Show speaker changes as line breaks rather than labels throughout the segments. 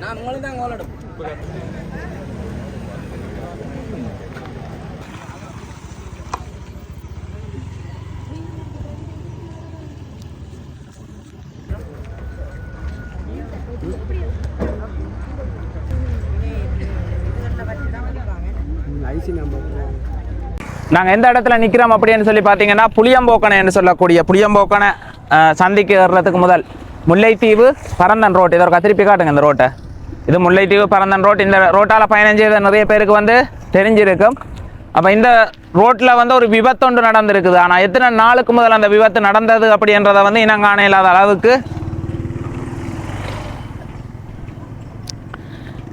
நான் உங்களுக்கு தான் கோல் எடுப்பேன்.
நாங்கள் எந்த இடத்துல நிற்கிறோம் அப்படின்னு சொல்லி பார்த்தீங்கன்னா புளியம்போக்கணைன்னு சொல்லக்கூடிய புளியம்போக்கனை சந்திக்கு வர்றதுக்கு முதல் முல்லைத்தீவு பரந்தன் ரோட். இதை ஒரு திருப்பி காட்டுங்க இந்த ரோட்டை. இது முல்லைத்தீவு பரந்தன் ரோட். இந்த ரோட்டால் பயணம் செய்த நிறைய பேருக்கு வந்து தெரிஞ்சிருக்கும். அப்போ இந்த ரோட்டில் வந்து ஒரு விபத்து ஒன்று நடந்திருக்குது. ஆனால் எத்தனை நாளுக்கு முதல் அந்த விபத்து நடந்தது அப்படின்றத வந்து இனங்காண இல்லாத அளவுக்கு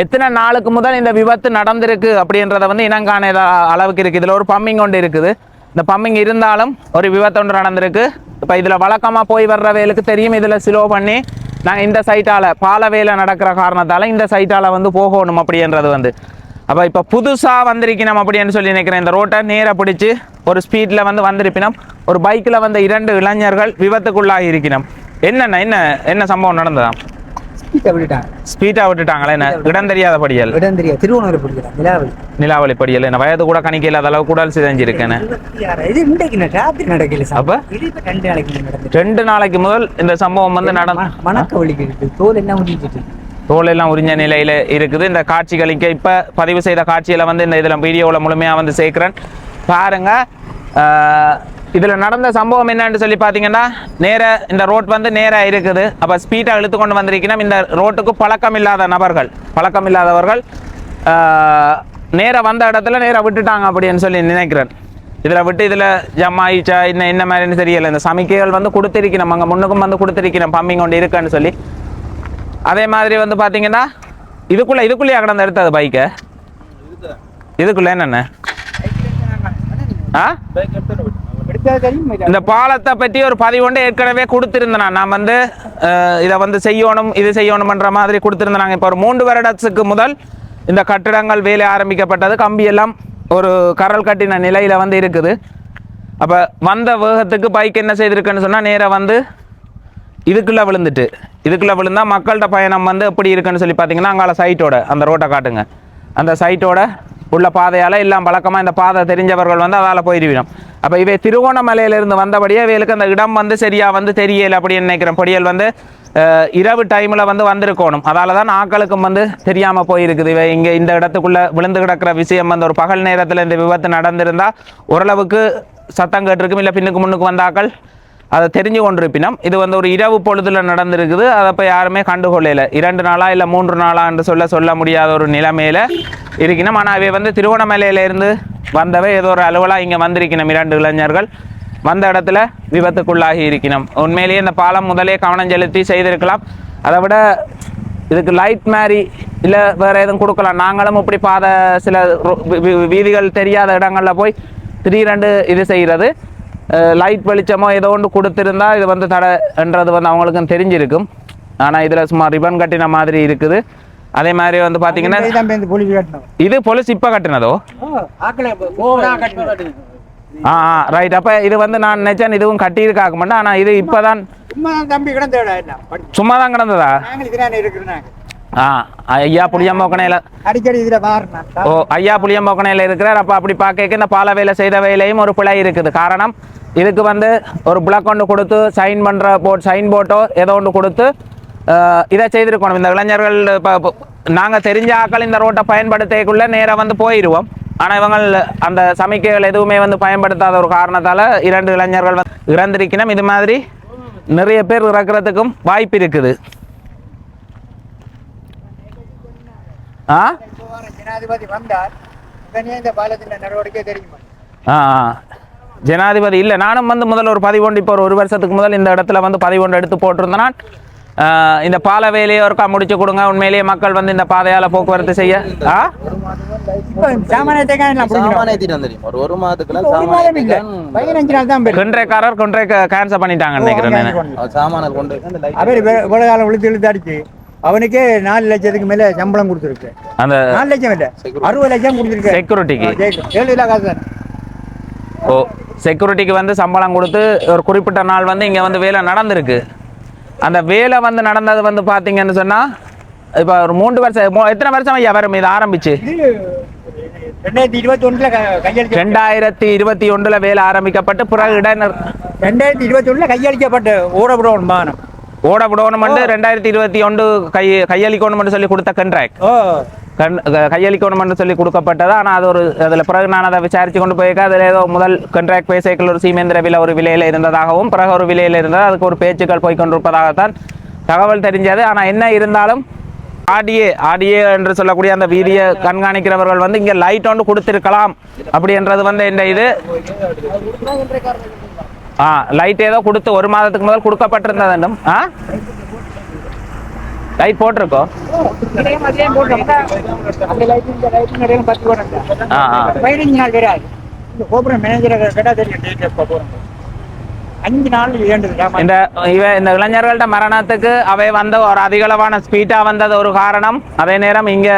எத்தனை நாளுக்கு முதல் இந்த விபத்து நடந்திருக்கு அப்படின்றத வந்து இனங்காண அளவுக்கு இருக்குது இதில் ஒரு பம்மிங் ஒன்று இருக்குது. இந்த பம்மிங் இருந்தாலும் ஒரு விபத்து ஒன்று நடந்திருக்கு. இப்போ இதில் வழக்கமாக போய் வர்ற வேலுக்கு தெரியும். இதில் ஸ்லோ பண்ணி நாங்கள் இந்த சைட்டால் பால வேலை நடக்கிற காரணத்தால் இந்த சைட்டால் வந்து போகணும் அப்படின்றது வந்து. அப்போ இப்போ புதுசாக வந்திருக்கணும் அப்படின்னு சொல்லி நினைக்கிறேன். இந்த ரோட்டை நேராக பிடிச்சி ஒரு ஸ்பீடில் வந்து வந்திருப்பினோம் ஒரு பைக்கில் வந்த இரண்டு இளைஞர்கள் விபத்துக்குள்ளாகி இருக்கணும் என்னென்ன என்ன என்ன சம்பவம் நடந்ததான்
ஸ்பீட்டை விட்டுட்டாங்க.
ஸ்பீட்டாக விட்டுட்டாங்களே என்ன? இடம் தெரியாத படியல்.
இடம் தெரியாது. திருவண்ணூர் பிடிக்கிறான் நிலாவலி
நிலாவளி படியல். என்ன வயது கூட கணிக்க இல்லாத அளவு கூட
ஆறு. இது இன்றைக்கு ராத்திரி நடக்கல
அப்ப?
ரெண்டு நாளைக்கு
ரெண்டு நாளைக்கு முதல் இந்த சம்பவம் வந்து நடந்த
மணக்க வலிக்கிட்டு தோல் எல்லாம் முடிஞ்சிட்டு
தோல் எல்லாம் உறிஞ்ச நிலையில இருக்குது. இந்த காட்சிகளுக்கு இப்ப பதிவு செய்த காட்சியில வந்து இந்த இதுல வீடியோவில் முழுமையா வந்து சேர்க்கிறேன். பாருங்க. இதுல நடந்த சம்பவம் என்னன்னு சொல்லி பாத்தீங்கன்னா நேர இந்த ரோட் வந்து நேரா இருக்குது. அப்ப ஸ்பீடா இழுத்து கொண்டு வந்திருக்கணும். இந்த ரோட்டுக்கு பழக்கம் இல்லாத நபர்கள். பழக்கம் இல்லாதவர்கள் ஆஹ், நேரா வந்த இடத்துல நேரா விட்டுட்டாங்க அப்படின்னு சொல்லி நினைக்கிறேன். இதுல விட்டு இதுல ஜம் ஆயிச்சா என்ன என்ன மாதிரின்னு தெரியல. இந்த சமிக்கைகள் வந்து கொடுத்திருக்கணும். அங்க முன்னுக்கும் வந்து கொடுத்திருக்கணும். பம்பிங் கொண்டு இருக்குன்னு சொல்லி. அதே மாதிரி வந்து பாத்தீங்கன்னா இதுக்குள்ள இதுக்குள்ளேயே கடந்து எடுத்தது பைக்கை இதுக்குள்ள என்னென்ன? ஆ. இந்த பாலத்தை பற்றி ஒரு பதிவு ஒன்று ஏற்கனவே கொடுத்திருந்தேன். நான் வந்து இதை வந்து செய்யணும் இது செய்யணும்ன்ற மாதிரி கொடுத்திருந்தேன். இப்போ ஒரு மூன்று வருடத்துக்கு முதல் இந்த கட்டிடங்கள் வேலை ஆரம்பிக்கப்பட்டது. கம்பியெல்லாம் ஒரு கரல் கட்டின நிலையில் வந்து இருக்குது. அப்போ வந்த வேகத்துக்கு பைக் என்ன செய்திருக்குன்னு சொன்னால் நேராக வந்து இதுக்குள்ளே விழுந்துட்டு இதுக்குள்ளே விழுந்தா மக்கள்கிட்ட பயணம் வந்து எப்படி இருக்குன்னு சொல்லி பார்த்தீங்கன்னா அங்கால சைட்டோட அந்த ரோட்டை காட்டுங்க. அந்த சைட்டோட உள்ள பாதையால் எல்லாம் பழக்கமாக இந்த பாதை தெரிஞ்சவர்கள் வந்து அதால் போயிடுவிடும். அப்போ இவை திருகோணமலையிலிருந்து வந்தபடியே இவைகளுக்கு அந்த இடம் வந்து சரியாக வந்து தெரியல அப்படின்னு நினைக்கிறேன். பொடியல் வந்து இரவு டைமில் வந்து வந்திருக்கணும். அதால தான் ஆக்களுக்கும் வந்து தெரியாமல் போயிருக்குது. இவை இங்கே இந்த இடத்துக்குள்ளே விழுந்து கிடக்கிற விஷயம் வந்து ஒரு பகல் நேரத்தில் இந்த விபத்து நடந்திருந்தால் ஓரளவுக்கு சத்தம் கேட்டிருக்கும். இல்லை பின்னுக்கு முன்னுக்கு வந்தாக்கள் அதை தெரிஞ்சு கொண்டிருப்பினும். இது வந்து ஒரு இரவு பொழுதுல நடந்திருக்குது. அதை இப்போ யாருமே கண்டுகொள்ளல. இரண்டு நாளா இல்லை மூன்று நாளா என்று சொல்ல சொல்ல முடியாத ஒரு நிலைமையில இருக்கணும் ஆனால் அவை வந்து திருவண்ணாமலையிலேருந்து வந்தவை ஏதோ ஒரு அலுவலாக இங்கே வந்திருக்கணும் இரண்டு இளைஞர்கள். வந்த இடத்துல விபத்துக்குள்ளாகி இருக்கணும் உண்மையிலேயே இந்த பாலம் முதலே கவனம் செலுத்தி செய்திருக்கலாம். அதை விட இதுக்கு லைட் மாதிரி இல்லை வேற எதுவும் கொடுக்கலாம். நாங்களும் இப்படி பாதை சில வீதிகள் தெரியாத இடங்களில் போய் திடீரென்று இது செய்கிறது. லைட் வெளிச்சமோ ஏதோ ஒன்று கொடுத்திருந்தா இது வந்து தடைன்றது வந்து அவங்களுக்கும் தெரிஞ்சிருக்கும். ஆனால் இதில் சும்மா ரிபன் கட்டின மாதிரி இருக்குது. அதே மாதிரி வந்து பார்த்தீங்கன்னா இது பொலிஸ் இப்போ கட்டினதோ? ஆ ஆ ரைட் அப்போ இது வந்து நான் நினைச்சேன் இதுவும் கட்டியிருக்காக்க மாட்டேன் ஆனால் இது இப்போ தான்
சும்மா தான்
கிடந்ததா? ஐயா புளியம்போக்கணையில்
அடிக்கடி இதுல மாறினேன்
ஓ ஐயா புளியம்போக்கணையில் இருக்கிறார். அப்போ அப்படி பார்க்க இந்த பால வேலை செய்த வேலையும் ஒரு பிழை இருக்குது. காரணம் இதுக்கு வந்து ஒரு பிளாக் ஒன்று கொடுத்து சைன் பண்ணுற போர்ட் சைன் போர்ட்டோ ஏதோ ஒன்று கொடுத்து இதை செய்திருக்கணும். இந்த இளைஞர்கள் இப்போ நாங்கள் தெரிஞ்ச ஆக்கள் இந்த ரோட்டை பயன்படுத்தக்குள்ள நேராக வந்து போயிடுவோம் ஆனால் இவங்க அந்த சமிக்கைகள் எதுவுமே வந்து பயன்படுத்தாத ஒரு காரணத்தால் இரண்டு இளைஞர்கள் வந்து இறந்திருக்கணும். இது மாதிரி நிறைய பேர் இறக்குறதுக்கும் வாய்ப்பு இருக்குது.
ஜனாதிபதி வந்தார். உடனே இந்த பாலத்தின் நடவடிக்கை தெரியுமா.
ஆ. ஜனாதிபதி இல்லை நானும் வந்து முதல்ல ஒரு பதிவொன்று இப்போ ஒரு வருஷத்துக்கு முதல் இந்த இடத்துல வந்து பதிவொன்று எடுத்து போட்டிருந்தேன். இந்த பால வேலையை ஒருக்கா முடிச்சு கொடுங்க உண்மையிலேயே மக்கள் வந்து இந்த பாதையால் போக்குவரத்து செய்ய. கொன்றைக்காரர் கொன்றை கேன்சல் பண்ணிட்டாங்க நினைக்கிறேன்
அவனுக்கே நாலு லட்சத்துக்கு மேல சம்பளம் கொடுத்துருக்கு.
அந்த
நாலு லட்சம் இல்ல அறுபது லட்சம் கொடுத்துருக்கு.
செக்யூரிட்டிக்கு
ஏழு இல்ல காசு.
ஓ செக்யூரிட்டிக்கு வந்து சம்பளம் கொடுத்து ஒரு குறிப்பிட்ட நாள் வந்து இங்கே வந்து வேலை நடந்திருக்கு. அந்த வேலை வந்து நடந்தது வந்து பார்த்தீங்கன்னு சொன்னால் இப்போ ஒரு மூன்று வருஷம் எத்தனை வருஷம் ஐயா வரும்? இது ஆரம்பிச்சு?
ரெண்டாயிரத்தி இருபத்தி ஒன்றுல
வேலை ஆரம்பிக்கப்பட்டு பிறகு இடைநிறு
ரெண்டாயிரத்தி இருபத்தி ஒண்ணுல கையளிக்கப்பட்ட ஊரபுரம் மானம்
ஓட விடணுமெண்டு ரெண்டாயிரத்தி இருபத்தி ஒன்று கை கையளிக்கணுமென்று சொல்லி கொடுத்த கண்ட்ராக்ட் கண் க- கையளிக்கணுமென்று சொல்லி கொடுக்கப்பட்டது? ஆனால் அது ஒரு அதில் பிறகு நான் அதை விசாரித்து கொண்டு போயிருக்கேன். அதில் ஏதோ முதல் கண்ட்ராக்ட் பேசைகள் ஒரு சீமேந்திர விலை ஒரு விலையில் இருந்ததாகவும் பிறகு ஒரு விலையில் இருந்தது. அதுக்கு ஒரு பேச்சுக்கள் போய் கொண்டிருப்பதாகத்தான் தகவல் தெரிஞ்சது. ஆனால் என்ன இருந்தாலும் ஆடிஏ ஆடிஏ என்று சொல்லக்கூடிய அந்த வீதியை கண்காணிக்கிறவர்கள் வந்து இங்கே லைட் ஒன்று கொடுத்திருக்கலாம் அப்படின்றது வந்து இந்த இது. ஆ லைட் ஏதோ கொடுத்து ஒரு மாதத்துக்கு முதல் கொடுக்கப்பட்டிருந்தது ஆ? லைட் போட்டிருக்கோம் ஆ
இந்த அஞ்சு நாள்
இந்த இவ இந்த இளைஞர்கள்ட்ட மரணத்துக்கு அவை வந்த ஒரு அதிகளவான ஸ்பீடா வந்தது ஒரு காரணம். அதே நேரம் இங்க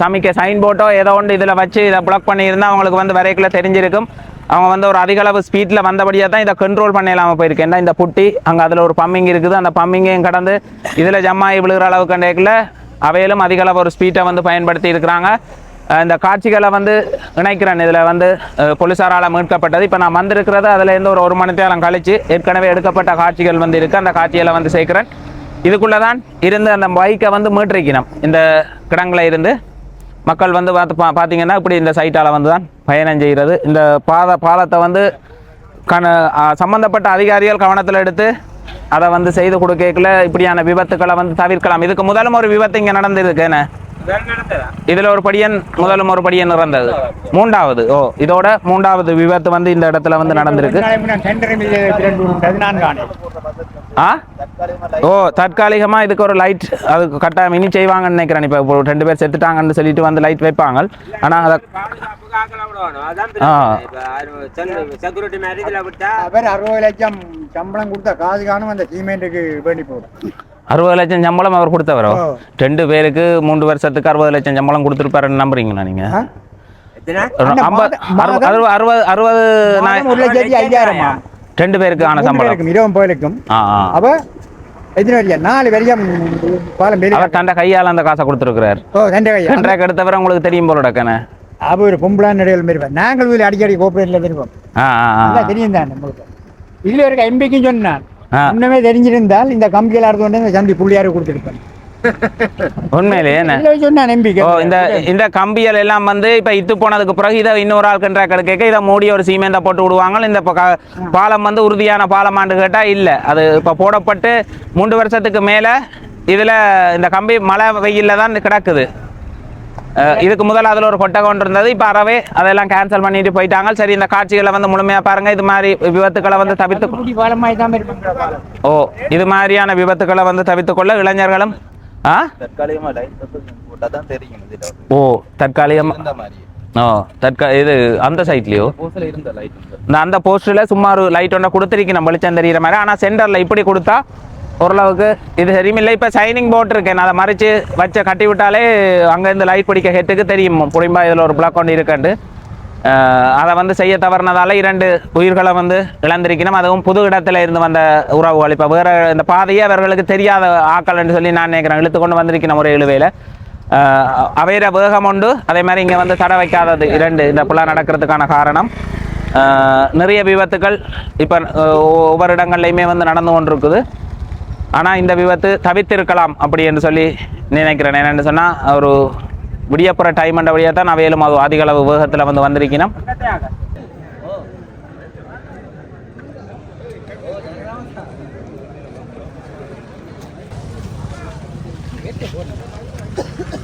சமைக்க சமிக்க சைன் போட்டோ ஏதோ ஒன்று இதுல வச்சு இதை பிளாக் பண்ணியிருந்தா அவங்களுக்கு வந்து வரைக்குள்ள தெரிஞ்சிருக்கும். அவங்க வந்து ஒரு அதிக அளவு ஸ்பீடில் வந்தபடியாக தான் இதை கண்ட்ரோல் பண்ண இல்லாமல் போயிருக்கு ஏன்னா இந்த புட்டி? அங்கே அதில் ஒரு பம்மிங் இருக்குது. அந்த பம்மிங்கையும் கடந்து இதில் ஜம்மாயி விழுகிற அளவு கண்டேக்கில் அவையிலும் அதிக அளவு ஒரு ஸ்பீட்டை வந்து பயன்படுத்தி இருக்கிறாங்க. இந்த காட்சிகளை வந்து இணைக்கிறேன். இதில் வந்து போலீஸாரால் போலீசாரால் மீட்கப்பட்டது. இப்போ நான் வந்திருக்கிறது அதுலேருந்து ஒரு ஒரு மணி நேரம் கழிச்சு ஏற்கனவே எடுக்கப்பட்ட காட்சிகள் வந்து இருக்குது அந்த காட்சிகளை வந்து சேர்க்கிறேன். இதுக்குள்ளே தான் இருந்து அந்த பைக்கை வந்து மீட்டிருக்கணும். இந்த கிடங்களை இருந்து. மக்கள் வந்து பார்த்து பா பார்த்தீங்கன்னா இப்படி இந்த சைட்டால் வந்து தான் பயணம் செய்கிறது. இந்த பாத பாலத்தை வந்து கண அஹ், சம்பந்தப்பட்ட அதிகாரிகள் கவனத்தில் எடுத்து அதை வந்து செய்து கொடுக்கல இப்படியான விபத்துக்களை வந்து தவிர்க்கலாம். இதுக்கு முதலும் ஒரு விபத்து இங்கே நடந்திருக்கு. என்ன? இதுல ஒரு படியன் முதலும் ஒரு படியன் இறந்தது. மூன்றாவது ஓ இதோட மூன்றாவது விபத்து வந்து இந்த இடத்துல வந்து நடந்திருக்கு. ஆ? ஓ தற்காலிகமா இதுக்கு ஒரு லைட் அது கட்டாயம் இனி செய்வாங்கன்னு நினைக்கிறேன். இப்போ இப்போ ரெண்டு பேர் செத்துட்டாங்கன்னு சொல்லிட்டு வந்து லைட் வைப்பாங்க ஆனா அதை
அறுபது லட்சம் சம்பளம் கொடுத்தா காசு காணும் அந்த சீமெண்ட்டுக்கு வேண்டி போடும்.
அறுபது லட்சம் சம்பளம் அவர் கொடுத்தவரோ. ரெண்டு பேருக்கு மூன்று வருஷத்துக்கு அறுபது லட்சம் சம்பளம் கொடுத்துருப்பாருன்னு நம்புறீங்களா நீங்க?
ஆ?
எத்தனை
ஒரு
அந்த
ஐம்பது
மாதம்
அறுபது அறுபது அறுபது
ஒரு
ரெண்டு பேருக்கு ஆன
மூன்று
சம்பளம் ஆ
அவ எத்தனை வரையா நாலு வரையா பாலம் பெரிய
அவர் தண்ட கையால் அந்த காசை கொடுத்துருக்கிறார்.
ஓ சண்டை கையா.
கண்ட்ராக்ட் எடுத்தவரை உங்களுக்கு தெரியும் போல டக்கன.
அவ ஒரு பொம்பளான் நடையில் இருப்பார் நாங்கள் வீடு அடிக்கடி கோபுரத்தில் இருப்போம் தெரியும் தான் நம்மளுக்கு. இதுல இருக்க எம்பிக்கும் சொன்னான்
ஆ.
முன்னமே தெரிஞ்சிருந்தால் இந்த கம்பியில் அறுத்து கொண்டு இந்த சந்தி புள்ளியாரு கொடுத்துருப்பேன்
உண்மையிலே என்ன?
இதுல சொன்னான் எம்பிக்கு
ஓ இந்த இந்த கம்பியல் எல்லாம் வந்து இப்ப இத்து போனதுக்கு பிறகு இதை இன்னொரு ஆள் கண்ட்ராக்ட் எடுக்க இதை மூடி ஒரு சீமெண்டை போட்டு விடுவாங்க இந்த பாலம் வந்து உறுதியான பாலமான்னு கேட்டா இல்ல. அது இப்ப போடப்பட்டு மூன்று வருஷத்துக்கு மேல இதுல இந்த கம்பி மழை வெயில்ல தான் கிடக்குது. இதுக்கு முதல்ல அதில் ஒரு கொட்டை கொண்டு இருந்தது. இப்போ அறவே அதெல்லாம் கேன்சல் பண்ணிட்டு போயிட்டாங்க. சரி இந்த காட்சிகளை வந்து முழுமையா பாருங்க. இது மாதிரி விபத்துக்களை வந்து தவிர்த்து ஓ இது மாதிரியான விபத்துக்களை வந்து தவிர்த்துக்கொள்ள இளைஞர்களும் ஆ?
தற்காலிகமா லைட் தான் தெரியும்
ஓ தற்காலிகமா
இந்த மாதிரி.
ஓ தற்கா இது அந்த சைட்லயோ இந்த அந்த போஸ்டர்ல சும்மா ஒரு லைட் ஒன்று கொடுத்துருக்கேன் வெளிச்சம் தெரியுற மாதிரி. ஆனால் சென்டர்ல இப்படி கொடுத்தா ஓரளவுக்கு இது சரியில்லை இப்போ சைனிங் போர்ட் இருக்கேன். அதை மறைச்சு வச்ச கட்டி விட்டாலே அங்கேருந்து லைட் பிடிக்க ஹெட்டுக்கு தெரியும். புரியும்பா? இதில் ஒரு பிளாக் ஒன்று இருக்குண்டு. அஹ் அதை வந்து செய்ய தவறினதால இரண்டு உயிர்களை வந்து இழந்திருக்கணும். அதுவும் புது இடத்துல இருந்து வந்த உறவுகள் இப்போ வேற இந்த பாதையே அவர்களுக்கு தெரியாத ஆக்கள் என்று சொல்லி நான் நினைக்கிறேன். இழுத்து கொண்டு வந்திருக்கணும் ஒரு இழுவையில். அவையிற வேகம் உண்டு. அதே மாதிரி இங்கே வந்து தடை வைக்காதது இரண்டு. இந்த புலா நடக்கிறதுக்கான காரணம். நிறைய விபத்துகள் இப்போ ஒவ்வொரு இடங்கள்லையுமே வந்து நடந்து கொண்டிருக்குது. ஆனால் இந்த விபத்து தவித்திருக்கலாம் அப்படி என்று சொல்லி நினைக்கிறேன். என்னென்னு சொன்னால் ஒரு விடியப்புற டைம் என்ற வழியாக தான் அவையிலும் அது அதிக அளவு வேகத்தில் வந்து வந்திருக்கணும்
Thank